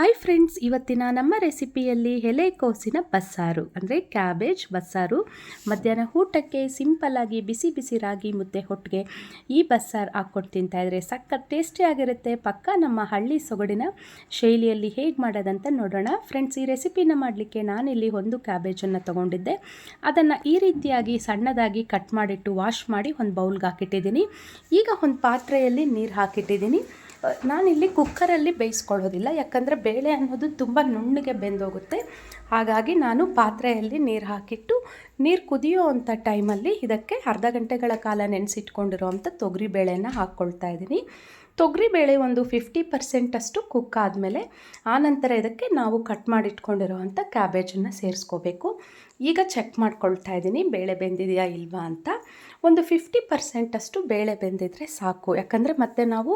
Hi friends ಇವತ್ತಿನ ನಮ್ಮ ರೆಸಿಪಿಯಲ್ಲಿ ಎಲೆಕೋಸಿನ ಬಸ್ಸಾರು, ಅಂದರೆ ಕ್ಯಾಬೇಜ್ ಬಸ್ಸಾರು. ಮಧ್ಯಾಹ್ನ ಊಟಕ್ಕೆ ಸಿಂಪಲ್ಲಾಗಿ ಬಿಸಿ ಬಿಸಿ ರಾಗಿ ಮುದ್ದೆ ಹೊಟ್ಟಿಗೆ ಈ ಬಸ್ಸಾರು ಹಾಕ್ಕೊಂಡು ತಿಂತಾಯಿದ್ರೆ ಸಖತ್ ಟೇಸ್ಟಿಯಾಗಿರುತ್ತೆ ಪಕ್ಕ ನಮ್ಮ ಹಳ್ಳಿ ಸೊಗಡಿನ ಶೈಲಿಯಲ್ಲಿ ಹೇಗೆ ಮಾಡೋದಂತ ನೋಡೋಣ. ಫ್ರೆಂಡ್ಸ್ ಈ ರೆಸಿಪಿನ ಮಾಡಲಿಕ್ಕೆ ನಾನಿಲ್ಲಿ ಒಂದು ಕ್ಯಾಬೇಜನ್ನು ತೊಗೊಂಡಿದ್ದೆ. ಅದನ್ನು ಈ ರೀತಿಯಾಗಿ ಸಣ್ಣದಾಗಿ ಕಟ್ ಮಾಡಿಟ್ಟು ವಾಶ್ ಮಾಡಿ ಒಂದು ಬೌಲ್ಗೆ ಹಾಕಿಟ್ಟಿದ್ದೀನಿ. ಈಗ ಒಂದು ಪಾತ್ರೆಯಲ್ಲಿ ನೀರು ಹಾಕಿಟ್ಟಿದ್ದೀನಿ. ನಾನಿಲ್ಲಿ ಕುಕ್ಕರಲ್ಲಿ ಬೇಯಿಸ್ಕೊಳ್ಳೋದಿಲ್ಲ, ಯಾಕಂದರೆ ಬೇಳೆ ಅನ್ನೋದು ತುಂಬ ನುಣ್ಣಗೆ ಬೆಂದೋಗುತ್ತೆ. ಹಾಗಾಗಿ ನಾನು ಪಾತ್ರೆಯಲ್ಲಿ ನೀರು ಹಾಕಿಟ್ಟು, ನೀರು ಕುದಿಯೋ ಅಂಥ ಟೈಮಲ್ಲಿ ಇದಕ್ಕೆ ಅರ್ಧ ಗಂಟೆಗಳ ಕಾಲ ನೆನೆಸಿಟ್ಕೊಂಡಿರೋವಂಥ ತೊಗರಿ ಬೇಳೆನ ಹಾಕ್ಕೊಳ್ತಾ ಇದ್ದೀನಿ. ತೊಗರಿಬೇಳೆ ಒಂದು ಫಿಫ್ಟಿ ಪರ್ಸೆಂಟಷ್ಟು ಕುಕ್ ಆದಮೇಲೆ ಆನಂತರ ಇದಕ್ಕೆ ನಾವು ಕಟ್ ಮಾಡಿಟ್ಕೊಂಡಿರುವಂಥ ಕ್ಯಾಬೇಜನ್ನು ಸೇರಿಸ್ಕೋಬೇಕು. ಈಗ ಚೆಕ್ ಮಾಡ್ಕೊಳ್ತಾ ಇದ್ದೀನಿ, ಬೇಳೆ ಬೆಂದಿದೆಯಾ ಇಲ್ವಾ ಅಂತ. ಒಂದು ಫಿಫ್ಟಿ ಪರ್ಸೆಂಟಷ್ಟು ಬೇಳೆ ಬೆಂದಿದ್ರೆ ಸಾಕು. ಯಾಕಂದರೆ ಮತ್ತೆ ನಾವು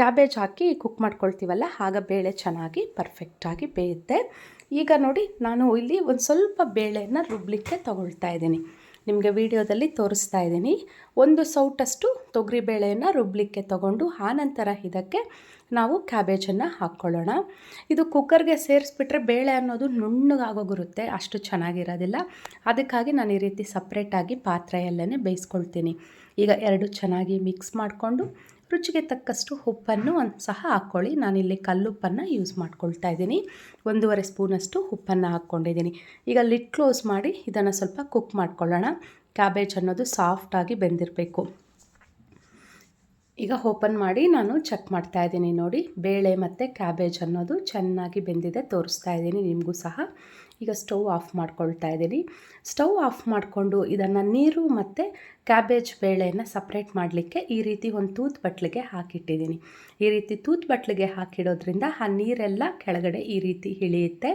ಕ್ಯಾಬೇಜ್ ಹಾಕಿ ಕುಕ್ ಮಾಡ್ಕೊಳ್ತೀವಲ್ಲ, ಆಗ ಬೇಳೆ ಚೆನ್ನಾಗಿ ಪರ್ಫೆಕ್ಟಾಗಿ ಬೇಯುತ್ತೆ. ಈಗ ನೋಡಿ, ನಾನು ಇಲ್ಲಿ ಒಂದು ಸ್ವಲ್ಪ ಬೇಳೆಯನ್ನು ರುಬ್ಲಿಕ್ಕೆ ತಗೊಳ್ತಾ ಇದ್ದೀನಿ. ನಿಮಗೆ ವಿಡಿಯೋದಲ್ಲಿ ತೋರಿಸ್ತಾ ಇದ್ದೀನಿ. ಒಂದು ಸೌಟಷ್ಟು ತೊಗರಿ ಬೇಳೆಯನ್ನು ರುಬ್ಲಿಕ್ಕೆ ತಗೊಂಡು ಆನಂತರ ಇದಕ್ಕೆ ನಾವು ಕ್ಯಾಬೇಜನ್ನು ಹಾಕ್ಕೊಳ್ಳೋಣ. ಇದು ಕುಕ್ಕರ್ಗೆ ಸೇರಿಸ್ಬಿಟ್ರೆ ಬೇಳೆ ಅನ್ನೋದು ನುಣ್ಣಗಾಗೋಗಿರುತ್ತೆ, ಅಷ್ಟು ಚೆನ್ನಾಗಿರೋದಿಲ್ಲ. ಅದಕ್ಕಾಗಿ ನಾನು ಈ ರೀತಿ ಸಪ್ರೇಟಾಗಿ ಪಾತ್ರೆಯಲ್ಲೇ ಬೇಯಿಸ್ಕೊಳ್ತೀನಿ. ಈಗ ಎರಡು ಚೆನ್ನಾಗಿ ಮಿಕ್ಸ್ ಮಾಡಿಕೊಂಡು ರುಚಿಗೆ ತಕ್ಕಷ್ಟು ಉಪ್ಪನ್ನು ಸಹ ಹಾಕ್ಕೊಳ್ಳಿ. ನಾನಿಲ್ಲಿ ಕಲ್ಲುಪ್ಪನ್ನು ಯೂಸ್ ಮಾಡ್ಕೊಳ್ತಾ ಇದ್ದೀನಿ. ಒಂದೂವರೆ ಸ್ಪೂನಷ್ಟು ಉಪ್ಪನ್ನು ಹಾಕ್ಕೊಂಡಿದ್ದೀನಿ. ಈಗ ಲಿಡ್ ಕ್ಲೋಸ್ ಮಾಡಿ ಇದನ್ನು ಸ್ವಲ್ಪ ಕುಕ್ ಮಾಡ್ಕೊಳ್ಳೋಣ. ಕ್ಯಾಬೇಜ್ ಅನ್ನೋದು ಸಾಫ್ಟಾಗಿ ಬೆಂದಿರಬೇಕು. ಈಗ ಓಪನ್ ಮಾಡಿ ನಾನು ಚೆಕ್ ಮಾಡ್ತಾ ಇದ್ದೀನಿ ನೋಡಿ. ಬೇಳೆ ಮತ್ತು ಕ್ಯಾಬೇಜ್ ಅನ್ನೋದು ಚೆನ್ನಾಗಿ ಬೆಂದಿದೆ, ತೋರಿಸ್ತಾ ಇದ್ದೀನಿ ನಿಮಗೂ ಸಹ. ಈಗ ಸ್ಟವ್ ಆಫ್ ಮಾಡ್ಕೊಳ್ತಾ ಇದ್ದೀನಿ. ಸ್ಟವ್ ಆಫ್ ಮಾಡಿಕೊಂಡು ಇದನ್ನು ನೀರು ಮತ್ತು ಕ್ಯಾಬೇಜ್ ಬೇಳೆಯನ್ನು ಸಪ್ರೇಟ್ ಮಾಡಲಿಕ್ಕೆ ಈ ರೀತಿ ಒಂದು ತೂತ್ ಬಟ್ಲಿಗೆ ಹಾಕಿಟ್ಟಿದ್ದೀನಿ. ಈ ರೀತಿ ತೂತ್ ಬಟ್ಲಿಗೆ ಹಾಕಿಡೋದ್ರಿಂದ ಆ ನೀರೆಲ್ಲ ಕೆಳಗಡೆ ಈ ರೀತಿ ಇಳಿಯುತ್ತೆ.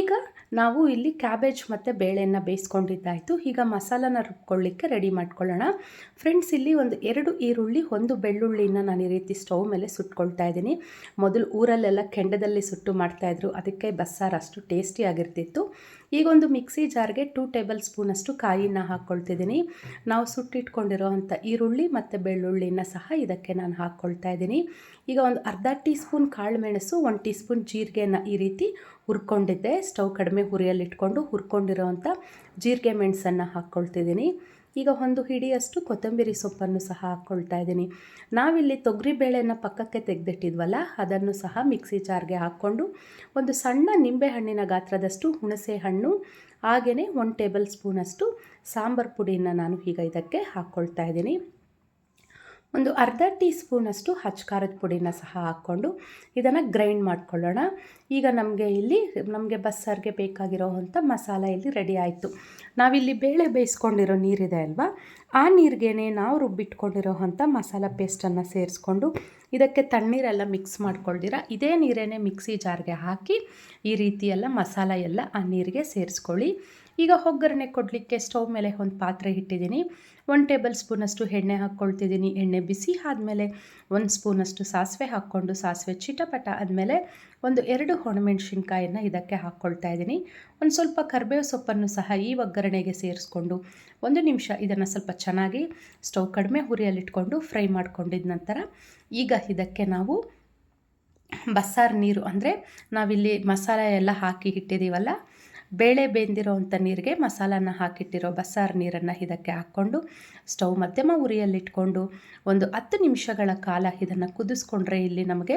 ಈಗ ನಾವು ಇಲ್ಲಿ ಕ್ಯಾಬೇಜ್ ಮತ್ತು ಬೇಳೆಯನ್ನು ಬೇಯಿಸ್ಕೊಂಡಿದ್ದಾಯಿತು. ಈಗ ಮಸಾಲನ ರುಬ್ಕೊಳ್ಳಿಕ್ಕೆ ರೆಡಿ ಮಾಡ್ಕೊಳ್ಳೋಣ. ಫ್ರೆಂಡ್ಸ್ ಇಲ್ಲಿ ಒಂದು ಎರಡು ಈರುಳ್ಳಿ, ಒಂದು ಬೆಳ್ಳುಳ್ಳಿನ ನಾನು ಈ ರೀತಿ ಸ್ಟವ್ ಮೇಲೆ ಸುಟ್ಕೊಳ್ತಾ ಇದ್ದೀನಿ. ಮೊದಲು ಊರಲ್ಲೆಲ್ಲ ಕೆಂಡದಲ್ಲಿ ಸುಟ್ಟು ಮಾಡ್ತಾಯಿದ್ರು ಅದಕ್ಕೆ ಬಸ್ಸಾರು ಅಷ್ಟು ಟೇಸ್ಟಿಯಾಗಿರ್ತಿತ್ತು ಈಗ ಒಂದು ಮಿಕ್ಸಿ ಜಾರ್ಗೆ ಟೂ ಟೇಬಲ್ ಸ್ಪೂನಷ್ಟು ಕಾಯಿನ ಹಾಕ್ಕೊಳ್ತಿದ್ದೀನಿ. ನಾವು ಸುಟ್ಟಿಟ್ಕೊಂಡಿರೋ ಅಂಥ ಈರುಳ್ಳಿ ಮತ್ತು ಬೆಳ್ಳುಳ್ಳಿನ ಸಹ ಇದಕ್ಕೆ ನಾನು ಹಾಕ್ಕೊಳ್ತಾ ಇದ್ದೀನಿ. ಈಗ ಒಂದು ಅರ್ಧ ಟೀ ಸ್ಪೂನ್ ಕಾಳು ಮೆಣಸು, ಒಂದು ಟೀ ಸ್ಪೂನ್ ಜೀರಿಗೆನ ಈ ರೀತಿ ಹುರ್ಕೊಂಡಿದ್ದೆ. ಸ್ಟವ್ ಕಡಿಮೆ ಹುರಿಯಲ್ಲಿಟ್ಕೊಂಡು ಹುರ್ಕೊಂಡಿರೋವಂಥ ಜೀರಿಗೆ ಮೆಣಸನ್ನು ಹಾಕ್ಕೊಳ್ತಿದ್ದೀನಿ. ಈಗ ಒಂದು ಹಿಡಿಯಷ್ಟು ಕೊತ್ತಂಬರಿ ಸೊಪ್ಪನ್ನು ಸಹ ಹಾಕ್ಕೊಳ್ತಾ ಇದ್ದೀನಿ. ನಾವಿಲ್ಲಿ ತೊಗರಿ ಬೇಳೆನ ಪಕ್ಕಕ್ಕೆ ತೆಗೆದಿಟ್ಟಿದ್ವಲ್ಲ, ಅದನ್ನು ಸಹ ಮಿಕ್ಸಿ ಜಾರ್ಗೆ ಹಾಕ್ಕೊಂಡು ಒಂದು ಸಣ್ಣ ನಿಂಬೆ ಹಣ್ಣಿನ ಗಾತ್ರದಷ್ಟು ಹುಣಸೆ ಹಣ್ಣು, ಹಾಗೆಯೇ ಒಂದು ಟೇಬಲ್ ಸ್ಪೂನಷ್ಟು ಸಾಂಬಾರು ಪುಡಿಯನ್ನು ನಾನು ಈಗ ಇದಕ್ಕೆ ಹಾಕ್ಕೊಳ್ತಾ ಇದ್ದೀನಿ. ಒಂದು ಅರ್ಧ ಟೀ ಸ್ಪೂನಷ್ಟು ಹಚ್ಕಾರದ ಪುಡಿನ ಸಹ ಹಾಕ್ಕೊಂಡು ಇದನ್ನು ಗ್ರೈಂಡ್ ಮಾಡ್ಕೊಳ್ಳೋಣ. ಈಗ ನಮಗೆ ಇಲ್ಲಿ, ನಮಗೆ ಬಸ್ಸಾರಿಗೆ ಬೇಕಾಗಿರೋವಂಥ ಮಸಾಲ ಇಲ್ಲಿ ರೆಡಿ ಆಯಿತು. ನಾವಿಲ್ಲಿ ಬೇಳೆ ಬೇಯಿಸ್ಕೊಂಡಿರೋ ನೀರಿದೆ ಅಲ್ವಾ? ಆ ನೀರಿಗೇನೆ ನಾವು ರುಬ್ಬಿಟ್ಕೊಂಡಿರೋ ಅಂಥ ಮಸಾಲ ಪೇಸ್ಟನ್ನು ಸೇರಿಸ್ಕೊಂಡು ಇದಕ್ಕೆ ತಣ್ಣೀರೆಲ್ಲ ಮಿಕ್ಸ್ ಮಾಡ್ಕೊಳ್ದಿರ. ಇದೇ ನೀರೇ ಮಿಕ್ಸಿ ಜಾರ್ಗೆ ಹಾಕಿ ಈ ರೀತಿ ಎಲ್ಲ ಮಸಾಲ ಎಲ್ಲ ಆ ನೀರಿಗೆ ಸೇರಿಸ್ಕೊಳ್ಳಿ. ಈಗ ಒಗ್ಗರಣೆ ಕೊಡಲಿಕ್ಕೆ ಸ್ಟವ್ ಮೇಲೆ ಒಂದು ಪಾತ್ರೆ ಇಟ್ಟಿದ್ದೀನಿ. ಒಂದು ಟೇಬಲ್ ಸ್ಪೂನಷ್ಟು ಎಣ್ಣೆ ಹಾಕ್ಕೊಳ್ತಿದ್ದೀನಿ. ಎಣ್ಣೆ ಬಿಸಿ ಆದಮೇಲೆ ಒಂದು ಸ್ಪೂನಷ್ಟು ಸಾಸಿವೆ ಹಾಕ್ಕೊಂಡು ಸಾಸಿವೆ ಚಿಟಪಟ ಆದಮೇಲೆ ಒಂದು ಎರಡು ಒಣಮೆಣ್ಸಿನ್ಕಾಯನ್ನು ಇದಕ್ಕೆ ಹಾಕ್ಕೊಳ್ತಾ ಇದ್ದೀನಿ. ಒಂದು ಸ್ವಲ್ಪ ಕರಿಬೇವು ಸೊಪ್ಪನ್ನು ಸಹ ಈ ಒಗ್ಗರಣೆಗೆ ಸೇರಿಸ್ಕೊಂಡು ಒಂದು ನಿಮಿಷ ಇದನ್ನು ಸ್ವಲ್ಪ ಚೆನ್ನಾಗಿ ಸ್ಟವ್ ಕಡಿಮೆ ಹುರಿಯಲ್ಲಿಟ್ಕೊಂಡು ಫ್ರೈ ಮಾಡಿಕೊಂಡಿದ ನಂತರ ಈಗ ಇದಕ್ಕೆ ನಾವು ಬಸ್ಸಾರು ನೀರು ಅಂದರೆ ನಾವಿಲ್ಲಿ ಮಸಾಲೆ ಎಲ್ಲ ಹಾಕಿ ಇಟ್ಟಿದ್ದೀವಲ್ಲ ಬೇಳೆ ಬೆಂದಿರೋ ಅಂಥ ನೀರಿಗೆ ಮಸಾಲಾನ ಹಾಕಿಟ್ಟಿರೋ ಬಸ್ಸಾರು ನೀರನ್ನು ಇದಕ್ಕೆ ಹಾಕ್ಕೊಂಡು ಸ್ಟವ್ ಮಧ್ಯಮ ಉರಿಯಲ್ಲಿಟ್ಕೊಂಡು ಒಂದು ಹತ್ತು ನಿಮಿಷಗಳ ಕಾಲ ಇದನ್ನು ಕುದಿಸ್ಕೊಂಡ್ರೆ ಇಲ್ಲಿ ನಮಗೆ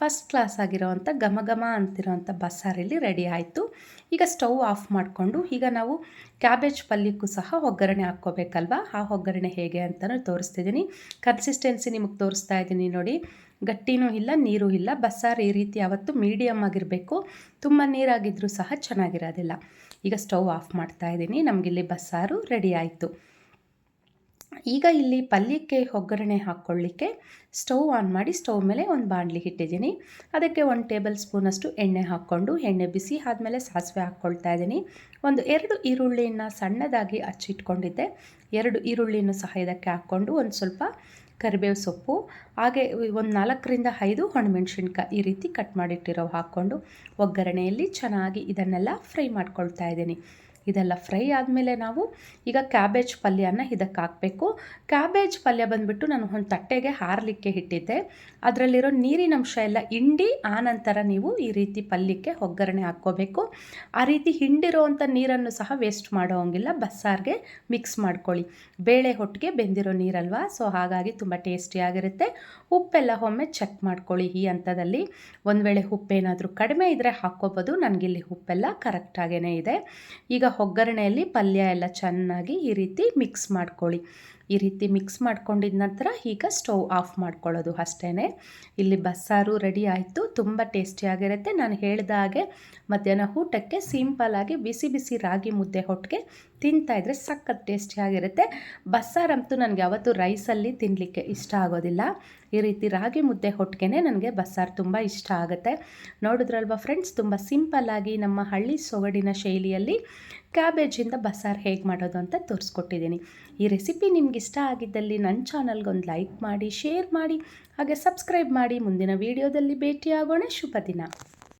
ಫಸ್ಟ್ ಕ್ಲಾಸ್ ಆಗಿರೋವಂಥ ಘಮ ಘಮ ಅಂತಿರೋವಂಥ ಬಸ್ಸಾರಿಲ್ಲಿ ರೆಡಿ ಆಯಿತು. ಈಗ ಸ್ಟವ್ ಆಫ್ ಮಾಡಿಕೊಂಡು ಈಗ ನಾವು ಕ್ಯಾಬೇಜ್ ಪಲ್ಯಕ್ಕೂ ಸಹ ಒಗ್ಗರಣೆ ಹಾಕ್ಕೋಬೇಕಲ್ವ? ಆ ಒಗ್ಗರಣೆ ಹೇಗೆ ಅಂತಲೂ ತೋರಿಸ್ತಿದ್ದೀನಿ. ಕನ್ಸಿಸ್ಟೆನ್ಸಿ ನಿಮಗೆ ತೋರಿಸ್ತಾ ಇದ್ದೀನಿ ನೋಡಿ. ಗಟ್ಟಿನೂ ಇಲ್ಲ, ನೀರು ಇಲ್ಲ. ಬಸ್ಸಾರು ಈ ರೀತಿ ಯಾವತ್ತು ಮೀಡಿಯಮ್ ಆಗಿರಬೇಕು. ತುಂಬ ನೀರಾಗಿದ್ದರೂ ಸಹ ಚೆನ್ನಾಗಿರೋದಿಲ್ಲ. ಈಗ ಸ್ಟವ್ ಆಫ್ ಮಾಡ್ತಾ ಇದ್ದೀನಿ. ನಮಗಿಲ್ಲಿ ಬಸ್ಸಾರು ರೆಡಿ ಆಯಿತು. ಈಗ ಇಲ್ಲಿ ಪಲ್ಯಕ್ಕೆ ಒಗ್ಗರಣೆ ಹಾಕ್ಕೊಳ್ಳಿಕ್ಕೆ ಸ್ಟವ್ ಆನ್ ಮಾಡಿ ಸ್ಟವ್ ಮೇಲೆ ಒಂದು ಬಾಣಲಿ ಇಟ್ಟಿದ್ದೀನಿ. ಅದಕ್ಕೆ ಒಂದು ಟೇಬಲ್ ಸ್ಪೂನಷ್ಟು ಎಣ್ಣೆ ಹಾಕ್ಕೊಂಡು ಎಣ್ಣೆ ಬಿಸಿ ಆದಮೇಲೆ ಸಾಸಿವೆ ಹಾಕ್ಕೊಳ್ತಾ ಇದ್ದೀನಿ. ಒಂದು ಎರಡು ಈರುಳ್ಳಿಯನ್ನು ಸಣ್ಣದಾಗಿ ಹಚ್ಚಿಟ್ಕೊಂಡಿದ್ದೆ ಎರಡು ಈರುಳ್ಳಿಯನ್ನು ಸಹ ಇದಕ್ಕೆ ಹಾಕ್ಕೊಂಡು ಒಂದು ಸ್ವಲ್ಪ ಕರಿಬೇವು ಸೊಪ್ಪು, ಹಾಗೆ ಒಂದು ನಾಲ್ಕರಿಂದ ಐದು ಒಣಮೆಣ್ಸಿನ್ಕಾಯಿ ಈ ರೀತಿ ಕಟ್ ಮಾಡಿಟ್ಟಿರೋ ಹಾಕ್ಕೊಂಡು ಒಗ್ಗರಣೆಯಲ್ಲಿ ಚೆನ್ನಾಗಿ ಇದನ್ನೆಲ್ಲ ಫ್ರೈ ಮಾಡ್ಕೊಳ್ತಾ ಇದ್ದೀನಿ. ಇದೆಲ್ಲ ಫ್ರೈ ಆದಮೇಲೆ ನಾವು ಈಗ ಕ್ಯಾಬೇಜ್ ಪಲ್ಯನ ಇದಕ್ಕೆ ಹಾಕಬೇಕು. ಕ್ಯಾಬೇಜ್ ಪಲ್ಯ ಬಂದುಬಿಟ್ಟು ನಾನು ಒಂದು ತಟ್ಟೆಗೆ ಹಾರಲಿಕ್ಕೆ ಇಟ್ಟಿದ್ದೆ. ಅದರಲ್ಲಿರೋ ನೀರಿನಂಶ ಎಲ್ಲ ಹಿಂಡಿ, ಆನಂತರ ನೀವು ಈ ರೀತಿ ಪಲ್ಯಕ್ಕೆ ಒಗ್ಗರಣೆ ಹಾಕ್ಕೋಬೇಕು. ಆ ರೀತಿ ಹಿಂಡಿರೋವಂಥ ನೀರನ್ನು ಸಹ ವೇಸ್ಟ್ ಮಾಡೋ ಹಂಗಿಲ್ಲ. ಬಸ್ಸಾರಿಗೆ ಮಿಕ್ಸ್ ಮಾಡ್ಕೊಳ್ಳಿ. ಬೇಳೆ ಹೊಟ್ಟಿಗೆ ಬೆಂದಿರೋ ನೀರಲ್ವಾ? ಸೊ ಹಾಗಾಗಿ ತುಂಬ ಟೇಸ್ಟಿಯಾಗಿರುತ್ತೆ ಉಪ್ಪೆಲ್ಲ ಒಮ್ಮೆ ಚೆಕ್ ಮಾಡ್ಕೊಳ್ಳಿ ಈ ಹಂತದಲ್ಲಿ. ಒಂದು ವೇಳೆ ಉಪ್ಪೇನಾದರೂ ಕಡಿಮೆ ಇದ್ದರೆ ಹಾಕ್ಕೋಬೋದು. ನನಗಿಲ್ಲಿ ಉಪ್ಪೆಲ್ಲ ಕರೆಕ್ಟಾಗೇ ಇದೆ. ಈಗ ಒಗ್ಗರಣೆಯಲ್ಲಿ ಪಲ್ಯ ಎಲ್ಲ ಚೆನ್ನಾಗಿ ಈ ರೀತಿ ಮಿಕ್ಸ್ ಮಾಡ್ಕೊಳ್ಳಿ. ಈ ರೀತಿ ಮಿಕ್ಸ್ ಮಾಡ್ಕೊಂಡಿದ ನಂತರ ಈಗ ಸ್ಟವ್ ಆಫ್ ಮಾಡ್ಕೊಳ್ಳೋದು ಅಷ್ಟೇ ಇಲ್ಲಿ ಬಸ್ಸಾರು ರೆಡಿ ಆಯಿತು. ತುಂಬ ಟೇಸ್ಟಿಯಾಗಿರುತ್ತೆ ನಾನು ಹೇಳಿದ ಹಾಗೆ ಮಧ್ಯಾಹ್ನ ಊಟಕ್ಕೆ ಸಿಂಪಲಾಗಿ ಬಿಸಿ ಬಿಸಿ ರಾಗಿ ಮುದ್ದೆ ಹೊಟ್ಟಿಗೆ ತಿಂತಾಯಿದ್ರೆ ಸಖತ್ ಟೇಸ್ಟಿಯಾಗಿರುತ್ತೆ ಬಸ್ಸಾರಂತೂ ನನಗೆ ಯಾವತ್ತೂ ರೈಸಲ್ಲಿ ತಿನ್ನಲಿಕ್ಕೆ ಇಷ್ಟ ಆಗೋದಿಲ್ಲ. ಈ ರೀತಿ ರಾಗಿ ಮುದ್ದೆ ಹೊಟ್ಟಿಗೆ ನನಗೆ ಬಸ್ಸಾರು ತುಂಬ ಇಷ್ಟ ಆಗುತ್ತೆ. ನೋಡಿದ್ರಲ್ವ ಫ್ರೆಂಡ್ಸ್ ತುಂಬ ಸಿಂಪಲ್ಲಾಗಿ ನಮ್ಮ ಹಳ್ಳಿ ಸೊಗಡಿನ ಶೈಲಿಯಲ್ಲಿ ಕ್ಯಾಬೇಜಿಂದ ಬಸ್ಸಾರು ಹೇಗೆ ಮಾಡೋದು ಅಂತ ತೋರಿಸ್ಕೊಟ್ಟಿದ್ದೀನಿ. ಈ ರೆಸಿಪಿ ನಿಮ್ಗೆ ಇಷ್ಟ ಆಗಿದ್ದಲ್ಲಿ ನನ್ನ ಚಾನಲ್ಗೊಂದು ಲೈಕ್ ಮಾಡಿ ಶೇರ್ ಮಾಡಿ, ಹಾಗೆ ಸಬ್ಸ್ಕ್ರೈಬ್ ಮಾಡಿ. ಮುಂದಿನ ವೀಡಿಯೋದಲ್ಲಿ ಭೇಟಿಯಾಗೋಣ. ಶುಭ ದಿನ.